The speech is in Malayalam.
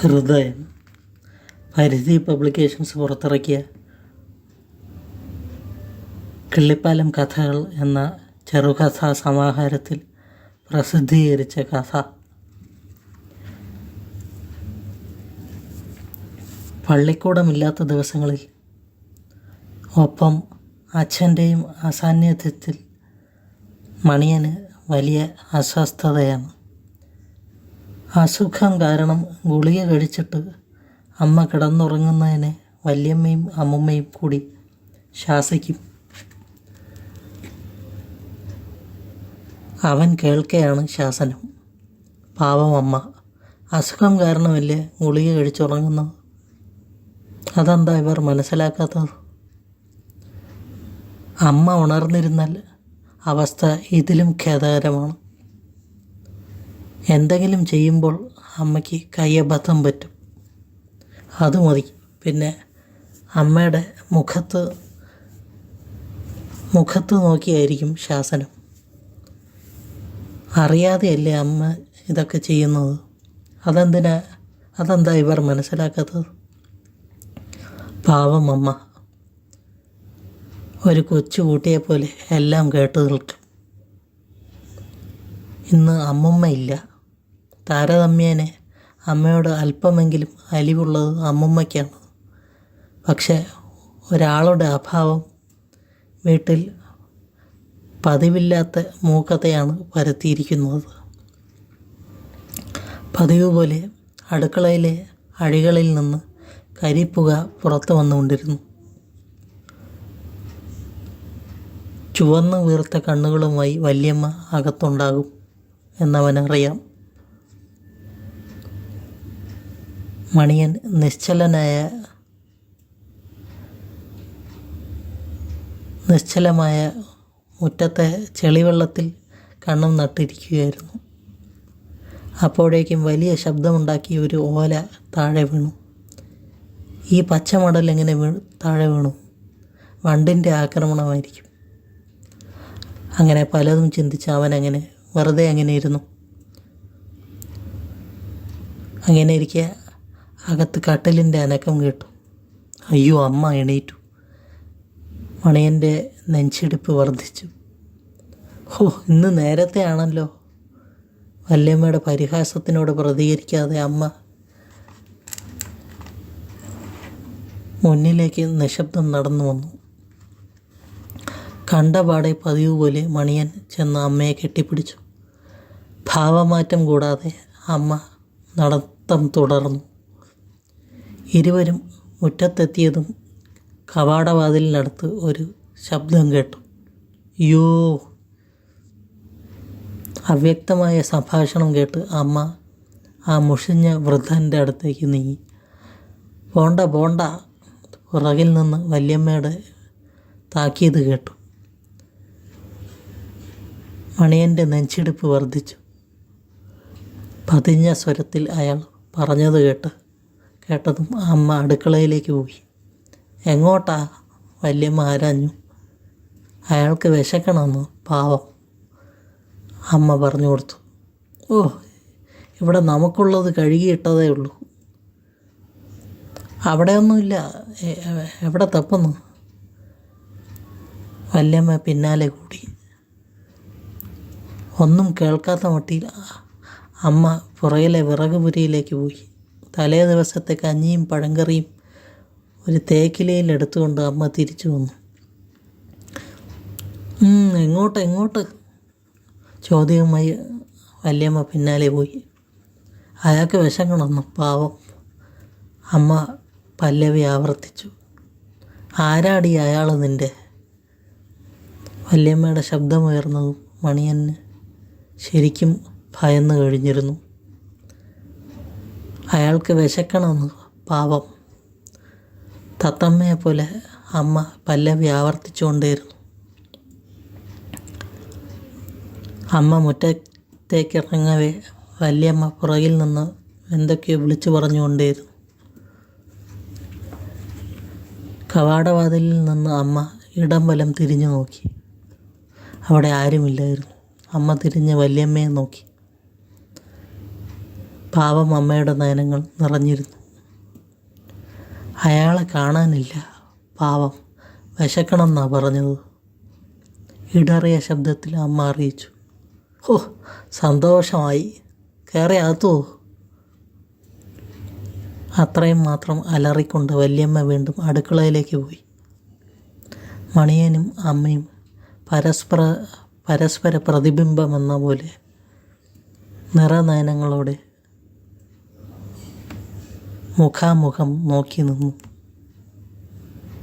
ഹൃദയം. പരിധി പബ്ലിക്കേഷൻസ് പുറത്തിറക്കിയ കിള്ളിപ്പാലം കഥകൾ എന്ന ചെറുകഥാ സമാഹാരത്തിൽ പ്രസിദ്ധീകരിച്ച കഥ. പള്ളിക്കൂടമില്ലാത്ത ദിവസങ്ങളിൽ ഒപ്പം അച്ഛന്റെയും അസാന്നിധ്യത്തിൽ മണിയന് വലിയ അസ്വസ്ഥതയാണ്. അസുഖം കാരണം ഗുളിക കഴിച്ചിട്ട് അമ്മ കിടന്നുറങ്ങുന്നതിനെ വല്യമ്മയും അമ്മുമ്മയും കൂടി ശാസിക്കും അവൻ കേൾക്കെയാണ് ശാസനം. പാവം അമ്മ. അസുഖം കാരണമല്ലേ ഗുളിക കഴിച്ചുറങ്ങുന്നത് അതെന്താ ഇവർ മനസ്സിലാക്കാത്തത്? അമ്മ ഉണർന്നിരുന്നാൽ അവസ്ഥ ഇതിലും ഖേദകരമാണ്. എന്തെങ്കിലും ചെയ്യുമ്പോൾ അമ്മയ്ക്ക് കയ്യബദ്ധം പറ്റും. അത് മതി. പിന്നെ അമ്മയുടെ മുഖത്ത് മുഖത്ത് നോക്കിയായിരിക്കും ശാസനം. അറിയാതെയല്ലേ അമ്മ ഇതൊക്കെ ചെയ്യുന്നത്? അതെന്തിനാ അതെന്താ ഇവർ മനസ്സിലാക്കാത്തത്? പാവം അമ്മ. ഒരു കൊച്ചു കൂട്ടിയെ പോലെ എല്ലാം കേട്ട് നിൽക്കും. ഇന്ന് അമ്മമ്മയില്ല. ഇല്ല താരതമ്യേനെ അമ്മയോട് അല്പമെങ്കിലും അലിവുള്ളത് അമ്മുമ്മയ്ക്കാണ്. പക്ഷേ ഒരാളുടെ അഭാവം വീട്ടിൽ പതിവില്ലാത്ത മൂക്കതയാണ് പരത്തിയിരിക്കുന്നത്. പതിവ് പോലെ അടുക്കളയിലെ അഴികളിൽ നിന്ന് കരിപ്പുക പുറത്തു വന്നുകൊണ്ടിരുന്നു. ചുവന്ന് വീർത്ത കണ്ണുകളുമായി വല്യമ്മ അകത്തുണ്ടാകും എന്നവനറിയാം. മണിയൻ നിശ്ചലനായ നിശ്ചലമായ മുറ്റത്തെ ചെളിവെള്ളത്തിൽ കണ്ണും നട്ടിരിക്കുകയായിരുന്നു. അപ്പോഴേക്കും വലിയ ശബ്ദമുണ്ടാക്കി ഒരു ഓല താഴെ വീണു. ഈ പച്ചമടൽ എങ്ങനെ താഴെ വീണു? വണ്ടിന്റെ ആക്രമണമായിരിക്കും. അങ്ങനെ പലതും ചിന്തിച്ച് അവൻ അങ്ങനെ വെറുതെ അങ്ങനെ ഇരുന്നു. അങ്ങനെ ഇരിക്കെ അകത്ത് കട്ടിലിന്റെ അനക്കം കേട്ടു. അയ്യോ അമ്മ എണീറ്റു. മണിയന്റെ നെഞ്ചിടിപ്പ് വർദ്ധിച്ചു. ഓ ഇന്ന് നേരത്തെ ആണല്ലോ. വല്യമ്മയുടെ പരിഹാസത്തിനോട് പ്രതികരിക്കാതെ അമ്മ മുന്നിലേക്ക് നിശബ്ദം നടന്നു വന്നു. കണ്ടപാടെ പതിവ് പോലെ മണിയൻ ചെന്ന് അമ്മയെ കെട്ടിപ്പിടിച്ചു. ഭാവമാറ്റം കൂടാതെ അമ്മ നടത്തം തുടർന്നു. ഇരുവരും മുറ്റത്തെത്തിയതും കവാടവാതിലിനടുത്ത് ഒരു ശബ്ദം കേട്ടു. യോ അവ്യക്തമായ സംഭാഷണം കേട്ട് അമ്മ ആ മുഷിഞ്ഞ വൃദ്ധന്റെ അടുത്തേക്ക് നീങ്ങി. പോണ്ട പോണ്ട. പുറകിൽ നിന്ന് വല്യമ്മയുടെ താക്കീത് കേട്ടു. മണിയന്റെ നെഞ്ചിടിപ്പ് വർദ്ധിച്ചു. പതിഞ്ഞ സ്വരത്തിൽ അയാൾ പറഞ്ഞത് കേട്ട് കേട്ടതും അമ്മ അടുക്കളയിലേക്ക് പോയി. എങ്ങോട്ടാ വല്യമ്മ ആരാഞ്ഞു? അയാൾക്ക് വിശക്കണമെന്ന് പാവം. അമ്മ പറഞ്ഞു കൊടുത്തു. ഓ ഇവിടെ നമുക്കുള്ളത് കഴുകിയിട്ടതേ ഉള്ളൂ. അവിടെയൊന്നുമില്ല. എവിടെ തപ്പുന്നു? വല്യമ്മ പിന്നാലെ കൂടി. ഒന്നും കേൾക്കാത്ത മട്ടിയിൽ അമ്മ പുറകിലെ വിറകുപുരിയിലേക്ക് പോയി. തലേ ദിവസത്തെ കഞ്ഞിയും പഴങ്കറിയും ഒരു തേക്കിലയിൽ എടുത്തുകൊണ്ട് അമ്മ തിരിച്ചു വന്നു. "ഉം, എങ്ങോട്ട് എങ്ങോട്ട്? ചോദ്യവുമായി വല്യമ്മ പിന്നാലെ പോയി. അയാൾക്ക് വിശക്കണമെന്ന് പാവം അമ്മ പല്ലവി ആവർത്തിച്ചു. ആരാടി അയാൾ നിന്റെ വല്യമ്മയുടെ ശബ്ദമുയർന്നതും മണിയന് ശരിക്കും ഭയന്ന് കഴിഞ്ഞിരുന്നു. അയാൾക്ക് വിശക്കണമെന്ന് പാവം. തത്തമ്മയെ പോലെ അമ്മ പല്ലവി ആവർത്തിച്ചുകൊണ്ടേയിരുന്നു. അമ്മ മുറ്റത്തേക്കിറങ്ങവേ വല്യമ്മ പുറകിൽ നിന്ന് എന്തൊക്കെയോ വിളിച്ചു പറഞ്ഞുകൊണ്ടേയിരുന്നു. കവാടവാതിലിൽ നിന്ന് അമ്മ ഇടം വലം തിരിഞ്ഞു നോക്കി അവിടെ ആരുമില്ലായിരുന്നു. അമ്മ തിരിഞ്ഞ് വല്യമ്മയെ നോക്കി. പാവം അമ്മയുടെ നയനങ്ങൾ നിറഞ്ഞിരുന്നു. അയാളെ കാണാനില്ല. പാവം. വിശക്കണമെന്നാ പറഞ്ഞത്. ഇടറിയ ശബ്ദത്തിൽ അമ്മ അറിയിച്ചു. ഓ സന്തോഷമായി. കയറി അകത്തോ അത്രയും മാത്രം അലറിക്കൊണ്ട് വല്യമ്മ വീണ്ടും അടുക്കളയിലേക്ക് പോയി. മണിയനും അമ്മയും പരസ്പര പരസ്പര പ്രതിബിംബമെന്ന പോലെ നിറനയനങ്ങളോടെ മുഖാമുഖം നോക്കി നിന്നു.